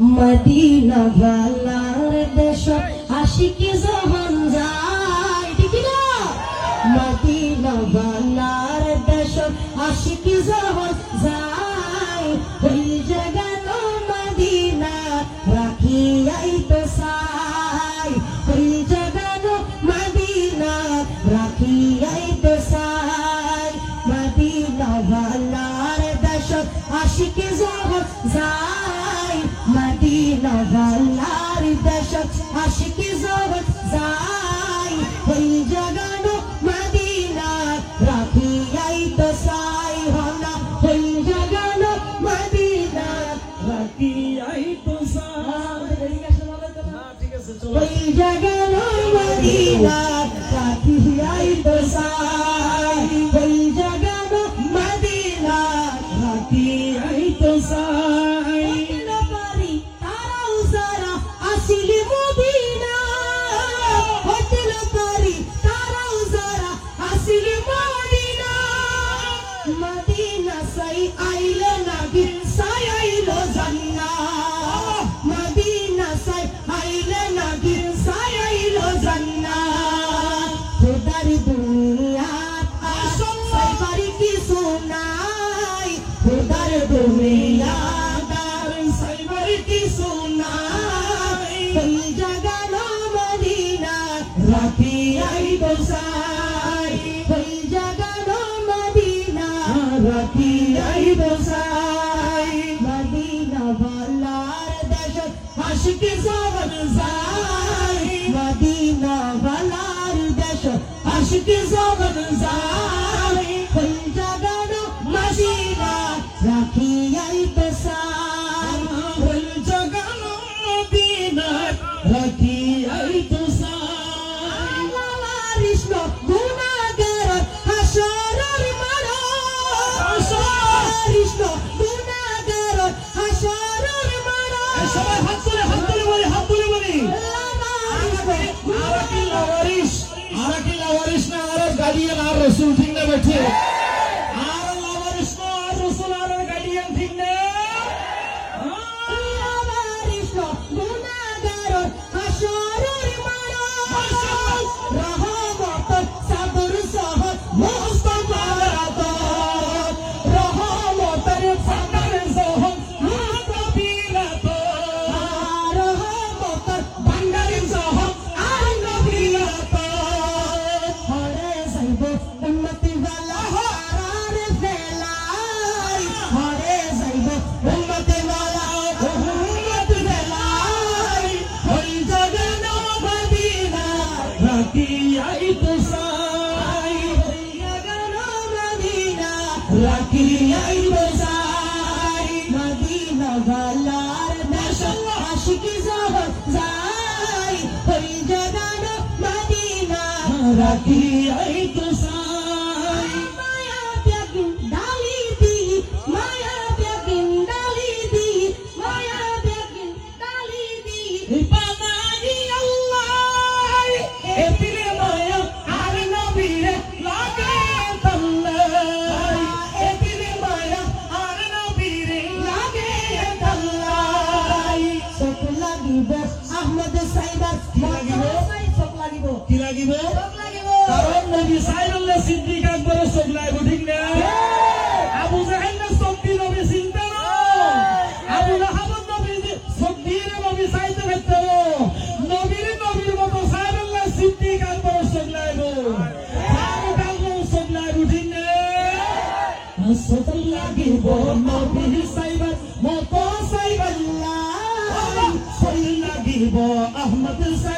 Medina ভালার দেশ Aashiqui John যায়। ঠিক না মদিনা ভালার দেশ আশিকি জহন যায়। নভাল্লার দেশ আশিকি জগৎ যাই ওই জগানো মদিনা রাখিয়াই তো সাই হনা। ওই জগানো মদিনা রাখিয়াই তো মদিনা न भला दश हश के सावन सा 什么？লাকিরিয়াই বাজার মদিনা গালার দেশম আশিকি জহর যাই হই জাগানো মদিনা লাকিরিয়াই কি লাগিব? কারণ নবী সাইদুল্লাহ সিদ্দিক আকবরের চোখ নাই ঠিক না? আবু জাহেলের চোখ দিয়ে নবী চিন্তা আবু রাহাবত নবী চোখ দিয়ে নবী সাইদে ভেতর নবীর নবীর মতো সাইদুল্লাহ সিদ্দিক আকবরের চোখ নাই গো ফারুক আকবরের চোখ নাই ঠিক না? হাসত লাগিব নবী সাইবার মতো সাইবাল্লাহ। লাগিব আহমদ সাইদ